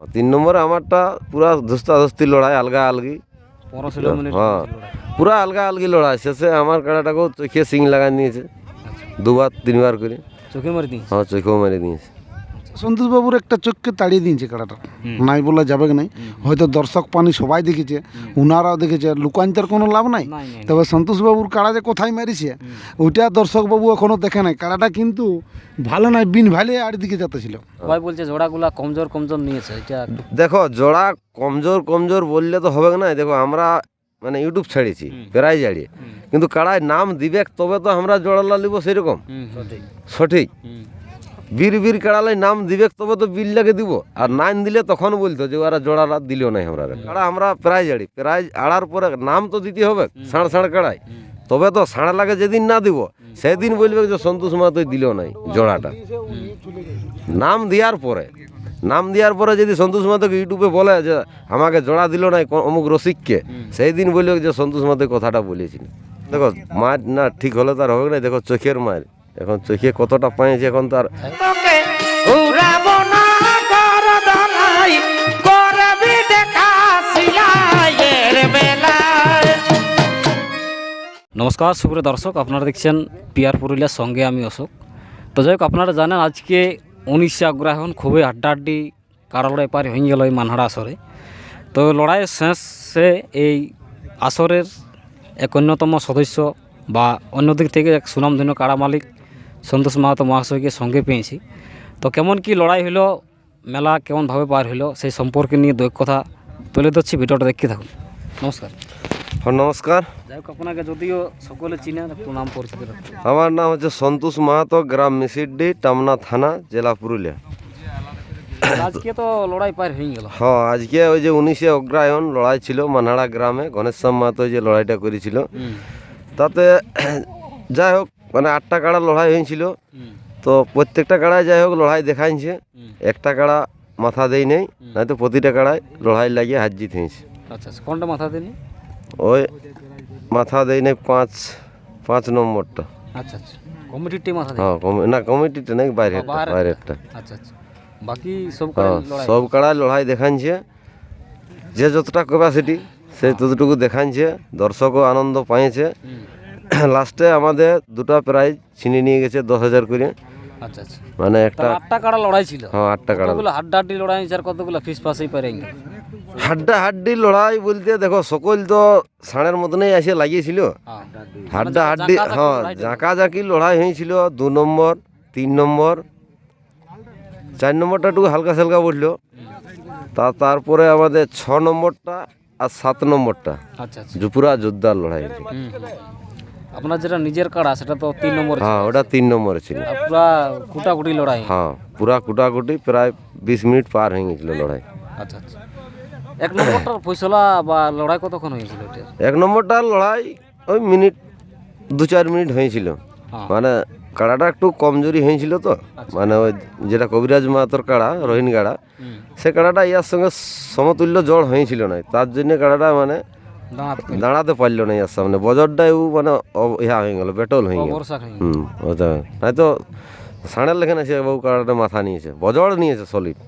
তিন নম্বরে আমারটা পুরা ধস্তাধস্তি লড়াই আলগা আলগি। হ্যাঁ। পুরা আলগা আলগি লড়াই। শেষে আমার কাড়াটাকেও চোখে সিং লাগাই নিয়েছে দুবার তিনবার করে। চোখে মারি হ্যাঁ চোখেও মারি দিয়েছে। সন্তোষবাবুর একটা চোখকে তাড়িয়ে দিয়েছে কাড়াটা নাই বলা যাবে কি নাই? হয়তো দর্শক পানি সবাই দেখেছে উনারাও দেখেছে লুকান্তর কোনো লাভ নাই। তবে সন্তোষবাবুর কাড়া যে কোথায় মেরেছে ওইটা দর্শকবাবু এখনও দেখে নাই। কাড়াটা কিন্তু ভালো নাই বিন ভালে আর দিকে যাতেছিল। সবাই বলছে জোড়াগুলা কমজোর কমজোর নিয়েছে এটা দেখো জোড়া কমজোর কমজোর বললে তো হবে না দেখো আমরা মানে ইউটিউব ছাড়িয়েছি প্রায় জাড়িয়ে কিন্তু কাড়ায় নাম দিবে তবে তো আমরা জোড়ালা নিব সেরকম। সঠিক। সঠিক। বীর বীর কাড়ালে নাম দিবে তবে তো বিলটাকে দিব। আর নাইন দিলে তখন বলতো যে ওরা জোড়ালা দিল নাই আমরা। কাড়া আমরা প্রায় জাড়ি। প্রায় আড়ার পরে নাম তো দিতে হবে ষাঁড় ষাঁড় কাড়াই। তবে তো ষাঁড় লাগে যেদিন না দিব সেদিন বলবে যে সন্তোষ মাতই দিল নাই জোড়াটা। নাম দেওয়ার পরে নাম দেওয়ার পরে যদি সন্তোষ মাতকে ইউটিউবে বলে যে আমাকে জোড়া দিল নাই অমুক রসিককে সেই দিন বলবে যে সন্তোষ মাতে কথাটা বলেছিল। দেখো মার না ঠিক হলে তার হবে না দেখো চোখের মার এখন চোখে কতটা পাইছে এখন তার কর নমস্কার সুপ্রিয় দর্শক আপনারা দেখছেন পিয়ার পুরুলিয়ার সঙ্গে আমি অশোক। তো যাই হোক আপনারা জানেন আজকে উনিশে অগ্রহায়ণ খুবই হাড্ডাহাড্ডি কারা লড়াই পার হয়ে গেল এই মানহাড়া আসরে। তো লড়াইয়ের শেষে এই আসরের এক অন্যতম সদস্য বা অন্যদিক থেকে এক সুনামধন্য কাড়া মালিক সন্তোষ মাহাতো মহাশয়কে সঙ্গে পেয়েছি। তো কেমন কি লড়াই হলো মেলা কেমনভাবে পার হলো সেই সম্পর্কে নিয়ে দু কথা তুলে ধরছি ভিডিওটা দেখতে থাকুন। নমস্কার। হ্যাঁ, নমস্কার। যাই হোক আপনাকে যদিও সকলে চিনেন একটু নাম পরিচিত আমার নাম হচ্ছে সন্তোষ মাহাতো গ্রাম মিসিড্ডি টামনা থানা জেলা পুরুলিয়া। আজকে তো লড়াই পার হয়ে গেল। হ্যাঁ আজকে ওই যে উনিশে অগ্রায়ণ লড়াই ছিল মানহাড়া গ্রামে গণেশশ্যাম মাহাতো যে লড়াইটা করেছিল। তাতে যাই হোক মানে আটটা কাড়া লড়াই হয়েছিল তো প্রত্যেকটা কাড়ায় যাই হোক লড়াই দেখাইছে একটা কাড়া মাথা দেই নেই নয়তো প্রতিটা কাড়ায় লড়াই লাগিয়ে হার জিত হয়েছে আচ্ছা আচ্ছা। কোনটা মাথা দিনি ওই মাথা দেই নেই পাঁচ পাঁচ নম্বরটা। আচ্ছা আচ্ছা। মাথা হ্যাঁ না কমিটিটা নেই বাইরেরটা বাইরেরটা। বাইরেরটা। আচ্ছা আচ্ছা। বাকি সব হ্যাঁ সব কাড়ায় লড়াই দেখাইছে যে যতটা ক্যাপাসিটি সে ততটুকু দেখাইছে দর্শকও আনন্দ পাইছে। লাস্টে আমাদের দুটো প্রাইজ ছিনিয়ে নিয়ে গেছে দশ হাজার করে। আচ্ছা আচ্ছা। মানে একটা আটটা কাড়া লড়াই ছিল? হ্যাঁ আটটা কাড়া। কতগুলো হাড্ডাহাড্ডি লড়াই আর কতগুলো ফিস পাসেই পারে গেল হাড্ডা হাড্ডি লড়াই বলতে দেখো সকল তো ষাঁড়ের মতনই এসে লাগিয়েছিল। হ্যাঁ হাড্ডা হাড্ডি হ্যাঁ লড়াই ছিল। জাঁকাজাঁকি লড়াই হয়েছিল দু নম্বর তিন নম্বর চার নম্বরটা একটু হালকা সালকা বলল। তা তারপরে আমাদের ছ নম্বরটা আর সাত নম্বরটা। আচ্ছা আচ্ছা। জুপুরা যোদ্ধার লড়াই। আপনার যেটা নিজের কাড়া সেটা তো তিন নম্বর হ্যাঁ ওটা তিন নম্বরে ছিল। পুরা কুটাকুটি লড়াই। হ্যাঁ পুরা কুটাকুটি প্রায় বিশ মিনিট পার হয়ে গেছিল লড়াই। আচ্ছা আচ্ছা। এক নম্বরটার ফয়সলা বা লড়াই কতক্ষণ হয়েছিল এটা এক নম্বরটার লড়াই ওই মিনিট দু চার মিনিট হয়েছিল। হ্যাঁ। মানে কাড়াটা একটু কমজোরি হয়েছিল তো। মানে ওই যেটা কবিরাজ মাহাতর কাড়া রহিন কাড়া সে কাড়াটা ইয়ার সঙ্গে সমতুল্য জড় হয়েছিল না তার জন্য কাড়াটা মানে দাঁড়াতে পারল। না ইয়ার সামনে। বজরটাই ও মানে ইয়া হয়ে গেল বেটল হয়ে গেল। হুম ওটা তো সাড়ের লেখে না সে বউ কাড়াটা মাথা নিয়েছে। বজর নিয়েছে সলিড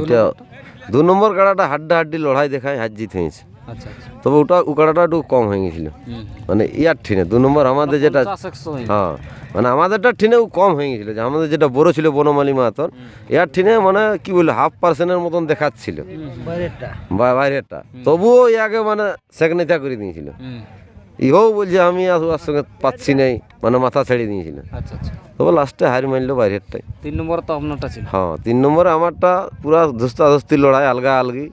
এটা দু নম্বর কাড়াটা হাড্ডা হাড্ডি লড়াই দেখায় হার জিত হয়েছে তবে ওটা উকাড়াটা একটু কম হয়ে গেছিল। মানে ইয়ার ঠিনে দু নম্বর আমাদের যেটা পঞ্চাশ একশো হয়ে মানে আমাদেরটা ঠিনেও কম হয়ে গেছিল যে আমাদের যেটা বড় ছিল বনমালী মাহাতর এর ঠিনে মানে কি বলল হাফ পার্সেন্টের মতন দেখাচ্ছিল। বাইরেরটা। তবুও ইয়াকে মানে সেকনেতা করে দিয়েছিল। ইহও বলছে আমি আর সঙ্গে পাচ্ছি নাই। মানে মাথা ছেড়ে দিয়েছিল। আচ্ছা আচ্ছা। তবে লাস্টে হার মারলো বাইরেরটাই। তিন নম্বর তো আপনারটা ছিল। হ্যাঁ তিন নম্বরে আমারটা পুরা ধস্তাধস্তি লড়াই আলগা আলগি।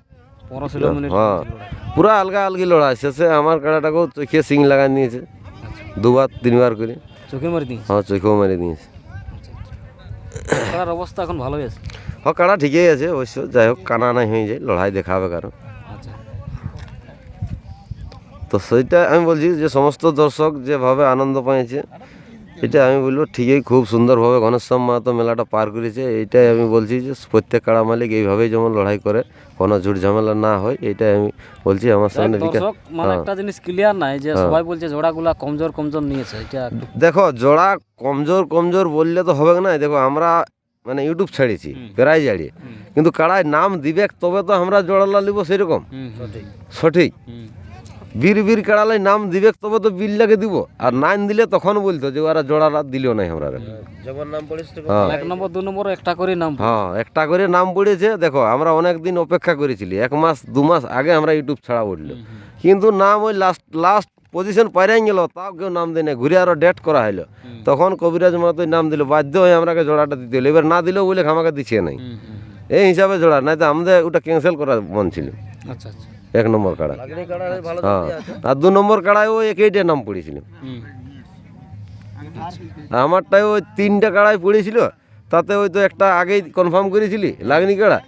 হ্যাঁ। পুরা আলগা আলগি লড়াই। শেষে আমার কাড়াটাকেও চোখে সিং লাগাই নিয়েছে। দুবার তিনবার করে। চোখে মারি দিই হ্যাঁ চোখেও মেরে দিয়েছে। খেলার অবস্থা এখন ভালোই আছে হ্যাঁ কাড়া ঠিকই আছে অবশ্য। যাই হোক কানা নাই হয়ে যায় লড়াই দেখাবে কারণ আচ্ছা। তো সেইটা আমি বলছি যে সমস্ত দর্শক যেভাবে আনন্দ পেয়েছে এটা আমি বলব ঠিকই খুব সুন্দরভাবে ঘনশ্যাম মাহাতো মেলাটা পার করেছে। এইটাই আমি বলছি যে প্রত্যেক কাড়া মালিক এইভাবেই যেমন লড়াই করে কোনো ঝুট ঝামেলা না হয় এটাই আমি বলছি আমার সামনে দর্শক মানে একটা জিনিস ক্লিয়ার নাই যে সবাই বলছে জোড়াগুলা কমজোর কমজোর নিয়েছে এটা দেখো জোড়া কমজোর কমজোর বললে তো হবে না দেখো আমরা মানে ইউটিউব ছাড়িয়েছি প্রায় আড়িয়ে কিন্তু কাড়ায় নাম দিবে তবে তো আমরা জোড়ালা নিব সেরকম। সঠিক। বীর বীর কেড়ালে নাম দিবে তবে তো বিল্লাকে দিব। আর নাইন দিলে তখন বলতো যে ওরা জোড়ালা দিল নাই আমরা। হ্যাঁ। এক নম্বর দু নম্বর একটা করে নাম হ্যাঁ একটা করে নাম পড়েছে। দেখো আমরা অনেক দিন অপেক্ষা করেছিলি। এক মাস দু মাস আগে আমরা ইউটিউব ছাড়া উঠল কিন্তু নাম ওই লাস্ট লাস্ট পজিশন পাইরাই গেল তাও কেউ নাম দেয় না ঘুরে আরও ডেট করা হলো তখন কবিরাজ মাহাতো নাম দিল বাধ্য হয়ে আমরাকে জোড়াটা দিতে হলো এবার না দিলেও বলে আমাকে দিচ্ছে নাই। এই হিসাবে জোড়া নাই তো আমাদের ওটা ক্যান্সেল করার মন ছিল। আচ্ছা আচ্ছা। এক নম্বর কাড়া হ্যাঁ। আর দু নম্বর কাড়ায় ওই একইটা নাম পড়েছিল আমারটাই ওই তিনটা কাড়ায় পড়েছিল তাতে ওই তো একটা আগেই কনফার্ম করেছিলি লাগনি কাড়া।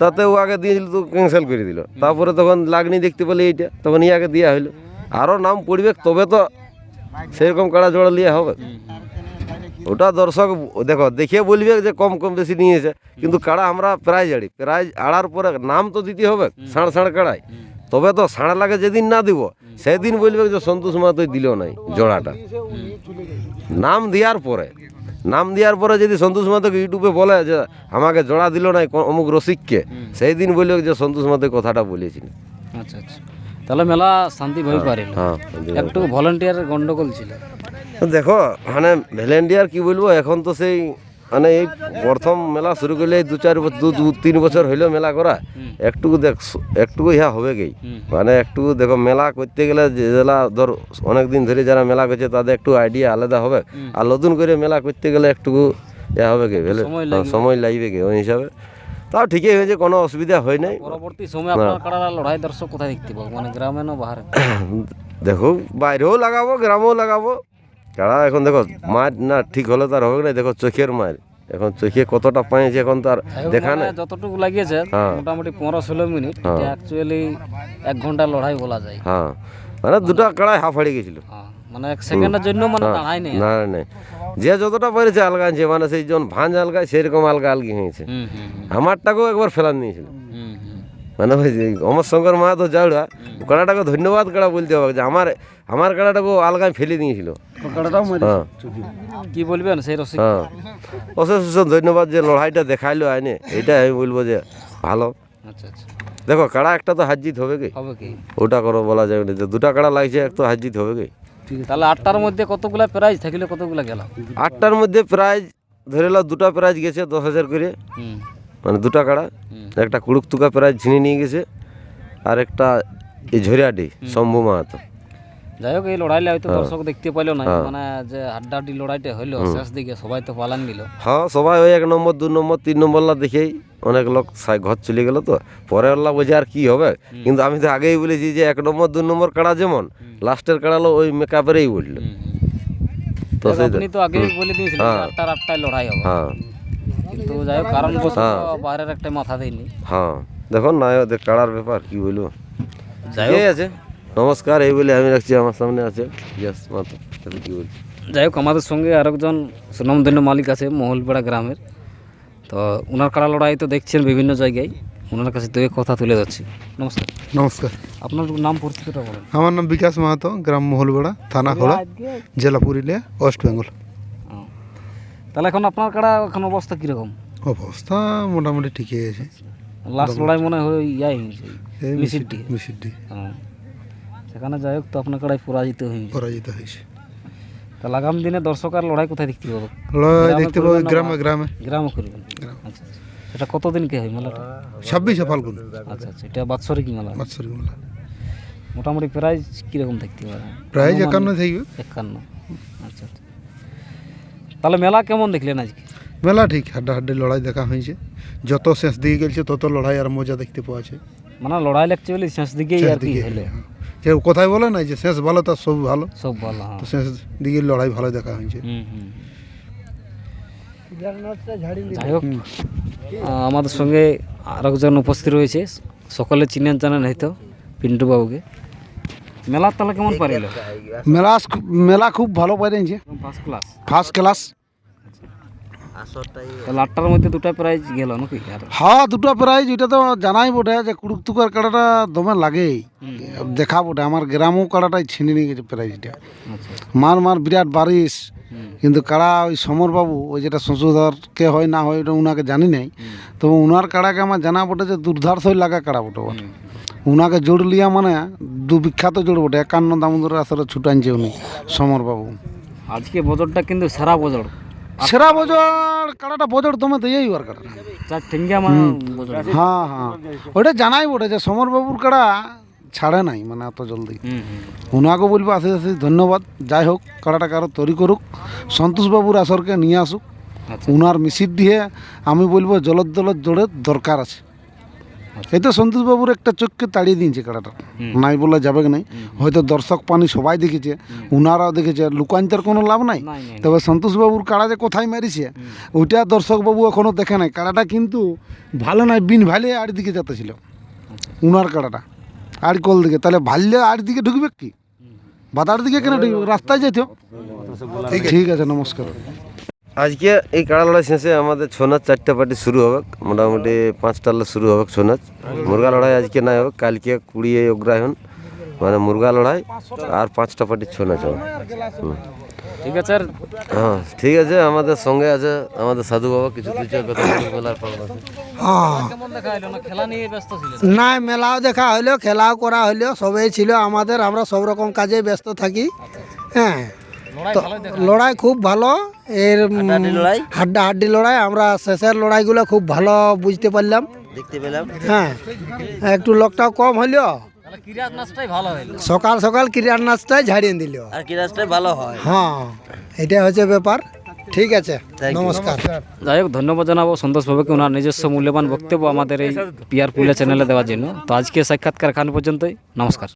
তাতে ও আগে দিয়েছিল তো ক্যান্সেল করে দিল। তারপরে তখন লাগনি দেখতে পেলে এইটা তখন ই আগে দেওয়া হইল। আরও নাম পড়বে তবে তো সেরকম কাড়া জোড়া লিয়ে হবে। ওটা দর্শক দেখো দেখে বলবে যে কম কম বেশি নিয়েছে। কিন্তু কাড়া আমরা প্রাইজ আড়ি প্রাইজ আড়ার পরে নাম তো দিতে হবে ষাঁড় ষাঁড় কাড়াই তবে তো ষাঁড় লাগে যেদিন না দিব সেদিন বলবে যে সন্তোষ মাহাতোই দিল নাই জোড়াটা। নাম দেওয়ার পরে নাম দেওয়ার পরে যদি সন্তোষ মাহাতোকে ইউটিউবে বলে যে আমাকে জোড়া দিল নাই অমুক রসিককে সেই দিন বলবে যে সন্তোষ মাহাতো কথাটা বলেছিল। আচ্ছা আচ্ছা। তাহলে মেলা শান্তি ভাবে পারিল হ্যাঁ একটু ভলেন্টিয়ারের গন্ডগোল ছিল। দেখো মানে ভ্যালেন্টিয়ার কি বলব এখন তো সেই মানে এই প্রথম মেলা শুরু করলে দু চার দু দু তিন বছর হইল মেলা করা। একটুকু দেখ একটুকু ইহা হবে গেই মানে একটু দেখো মেলা করতে গেলে যেলা ধর অনেক দিন ধরে যারা মেলা করছে তাদের একটু আইডিয়া আলাদা হবে। আর নতুন করে মেলা করতে গেলে একটুকু ইয়া হবে গে সময় হ্যাঁ, সময় লাগবে গে ওই হিসাবে। তাও ঠিকই হয়েছে কোনো অসুবিধা হয় নাই। পরবর্তী সময় আপনার কাড়ারা লড়াই দর্শক কোথায় দেখতে পাবো? মানে গ্রামে না বাহারে? দেখো বাইরেও লাগাবো গ্রামেও লাগাবো। কারা এখন দেখো মার না ঠিক হলে তার হবে না দেখো চোখের মার। এখন চোখে কতটা পাইছে এখন তার দেখা নাই। যতটুকু লাগিয়েছে হ্যাঁ। মোটামুটি পনেরো ষোলো মিনিট অ্যাকচুয়ালি এক ঘণ্টা লড়াই বলা যায়। হ্যাঁ। মানে দুটা কাড়াই হাফ হারিয়ে গেছিল। হ্যাঁ, মানে এক সেকেন্ডের জন্য মানে দাঁড়াই নেই। না না যে যতটা পেরেছে আলগাছে মানে সেই জন ভাঁজ আলগায় সেরকম আলগা আলগি হয়েছে। আমারটাকেও একবার ফেলান নিয়েছিল মানে ওই অমর শঙ্কর মাহাতো যাওয়া কাড়াটাকে ধন্যবাদ কাড়া বলতে হবে যে আমার আমার কাড়াটাকেও আলগায় ফেলে দিয়েছিল। হ্যাঁ। কি বলবেন সেই রসিক? হ্যাঁ। অশেষ অশেষ ধন্যবাদ যে লড়াইটা দেখাইলো আইনে এটা আমি বলব যে ভালো। আচ্ছা আচ্ছা। দেখো কাড়া একটা তো হাজিত হবে কি? হবে কি? ওটা কোনো বলা যাবে না যে দুটা কাড়া লাগছে এক তো হাজিত হবে কি? তাহলে আটটার মধ্যে কতগুলা প্রাইজ থাকলে কতগুলা গেল? আটটার মধ্যে প্রাইজ ধরে নাও দুটা প্রাইজ গেছে দশ হাজার করে। মানে দুটা কাড়া। একটা কুড়ুক তুকা প্রাইজ ছিনে নিয়ে গেছে আর একটা এই ঝরিয়াডি শম্ভু মাহাতো। যাই হোক এই লড়াইলে হয়তো দর্শক দেখতে পাইলো না মানে যে হাড্ডাহাড্ডি লড়াইটা হইল শেষ দিকে সবাই তো পালান দিল হ্যাঁ সবাই ওই এক নম্বর দু নম্বর তিন নম্বরলা দেখেই অনেক লোক ঘর চলে গেল তো। পরে লা বোঝে আর কি হবে? কিন্তু আমি তো আগেই বলেছি যে এক নম্বর দু নম্বর কাড়া যেমন লাস্টের কাড়ালো ওই মেকআপেরই বলল। তো সেই তো আগেই বলে দিয়েছিলেন আটটার আটটায় লড়াই হবে। হ্যাঁ। কিন্তু যাই হোক কারণ বাইরের একটা মাথা দেয়নি। হ্যাঁ। দেখো না ওদের কাড়ার ব্যাপার কি বলব? যাই আছে? নমস্কার এই বলে আমি রাখছি আমার সামনে আছে। ইয়াস কি বলছি যাই হোক আমাদের সঙ্গে আরেকজন সুনামধন্য মালিক আছে মহলপাড়া গ্রামের। তো ওনার কাড়া লড়াই তো দেখছেন বিভিন্ন জায়গায়। ওনার কাছে দু কথা তুলে যাচ্ছি নমস্কার। নমস্কার। আপনার নাম পরিচিতটা বলেন। আমার নাম বিকাশ মাহাতো গ্রাম মহলবেড়া থানা খোলা জেলা পুরুলিয়া ওয়েস্ট বেঙ্গল। তাহলে এখন আপনার কাড়া এখন অবস্থা কীরকম? অবস্থা মোটামুটি ঠিকই আছে। লাস্ট লড়াই মনে হয় ইয়াই হয়েছে মিছিলটি হ্যাঁ। সেখানে যাই হোক তো আপনার কাড়াই পরাজিত হয়েছে পরাজিত হয়েছে। তাহলে আগামী দিনে দর্শক আর লড়াই কোথায় দেখতে পাবো? লড়াই দেখতে পাবো গ্রামে গ্রামে। গ্রামও করবেন আচ্ছা আচ্ছা। সেটা কতদিনকে হয় মেলাটা? ছাব্বিশে ফাল্গুন। আচ্ছা আচ্ছা। এটা বাৎসরিক মেলা। বাৎসরিক মেলা। মোটামুটি প্রাইস কীরকম দেখতে পারে প্রাইজ একান্ন থাকবে একান্ন। আচ্ছা আচ্ছা। তাহলে মেলা কেমন দেখলেন আজকে? মেলা ঠিক হাড্ডাহাড্ডি লড়াই দেখা হয়েছে। যত শেষ দিকে গেছে তত লড়াই আর মজা দেখতে পাওয়া যায়। মানে লড়াই লাগছে বলে শেষ দিকেই আর কি দিকে। হলে। যে কথাই বলে না যে শেষ ভালো তার সব ভালো। সব ভালো হ্যাঁ। তো শেষ দিকে লড়াই ভালো দেখা হয়েছে। হুম হুম। যাই হোক আমাদের সঙ্গে আর একজন উপস্থিত রয়েছে সকলে চিনেন জানেন হয়তো পিন্টু বাবুকে। মেলা তাহলে কেমন পারিল মেলা মেলা খুব ভালো পাইছে ফার্স্ট ক্লাস ফার্স্ট ক্লাস তাহলে আটটার মধ্যে দুটা প্রাইজ গেল নাকি হ্যাঁ দুটো প্রাইজ এটা তো জানাই বটে যে কুড়ুক তুকার কাড়াটা দমে লাগেই। দেখা বটে আমার গ্রামও কাড়াটাই ছিনে নিয়ে গেছে প্রাইজটা আচ্ছা মার মার বিরাট বারিশ কিন্তু কাড়া ওই সমরবাবু ওই যেটা শ্বশুরকে হয় না হয় ওটা উনাকে জানি নাই। তবে উনার কাড়াকে আমার জানা বটে যে দুর্ধার্থই লাগা কাড়া বটে বটে উনাকে জোড় লিয়া মানে দু বিখ্যাত জোড় বটে একান্ন দামোদর আসলে ছুটানছে উনি সমরবাবু। আজকে বজরটা কিন্তু সেরা বজর সেরা বজর কাড়াটা বজর তোমার দিয়েই ওর ঠেঙ্গিয়া মানে হ্যাঁ হ্যাঁ। ওটা জানাই বটে যে সমরবাবুর কাটা ছাড়ে নাই মানে এত জলদি। ওনাকে বলব আসে আসে ধন্যবাদ। যাই হোক কাটাটা কারও তৈরি করুক। সন্তোষবাবুর আসরকে নিয়ে আসুক। আচ্ছা। উনার মিশির দিয়ে আমি বলব জলদ জলদ জোরে দরকার আছে। এই তো সন্তোষবাবুর একটা চোখকে তাড়িয়ে দিয়েছে কাড়াটা নাই বলে যাবে কি নাই। হয়তো দর্শক পানি সবাই দেখেছে উনারাও দেখেছে লুকান্তর কোনো লাভ নাই। তবে সন্তোষবাবুর কাড়া যে কোথায় মেরেছে ওইটা দর্শকবাবু এখনও দেখে নাই। কাড়াটা কিন্তু ভালো নয় বিন ভালে আর দিকে যেতেছিল। উনার কাড়াটা। আর কল দিকে। তাহলে ভাললে আর দিকে ঢুকবে কি? বাদার দিকে কেন ঢুকবে? রাস্তায় যেত ঠিক আছে নমস্কার। আজকে এই কাড়া লড়াই শেষে আমাদের ছৌ নাচ চারটা পার্টি শুরু হবে। মোটামুটি পাঁচটা শুরু হবে ছৌ নাচ। মুরগা লড়াই আজকে নাই হবে কালকে কুড়ি অগ্রায়ণ মানে মুরগা লড়াই আর পাঁচটা পার্টি ছৌ নাচ হবে। ঠিক আছে হ্যাঁ ঠিক আছে আমাদের সঙ্গে আছে আমাদের সাধু বাবা কিছু চার কথা না। খেলা নিয়ে ব্যস্ত ছিলেন? না মেলাও দেখা হলো খেলাও করা হলো সবাই ছিল আমাদের আমরা সব রকম কাজে ব্যস্ত থাকি। হ্যাঁ। লড়াই লড়াই খুব ভালো। এর হাড্ডা হাড্ডি লড়াই? আমরা শেষের লড়াইগুলো খুব ভালো বুঝতে পারলাম। দেখতে পেলাম। হ্যাঁ একটু লোকটাও কম হলো তাহলে কিরাত নাচটাই ভালো হলো সকাল সকাল ক্রীড়ার নাচটাই ঝাড়িয়ে দিল। আর কি ভালো হয়। হ্যাঁ এটাই হচ্ছে ব্যাপার। ঠিক আছে নমস্কার। যাই হোক ধন্যবাদ জানাব সন্তোষ বাবুকে। ওনার নিজস্ব মূল্যবান বক্তব্য আমাদের এই পিয়ার পুলে চ্যানেলে দেওয়ার জন্য। তো আজকে সাক্ষাৎকার খান পর্যন্তই। নমস্কার।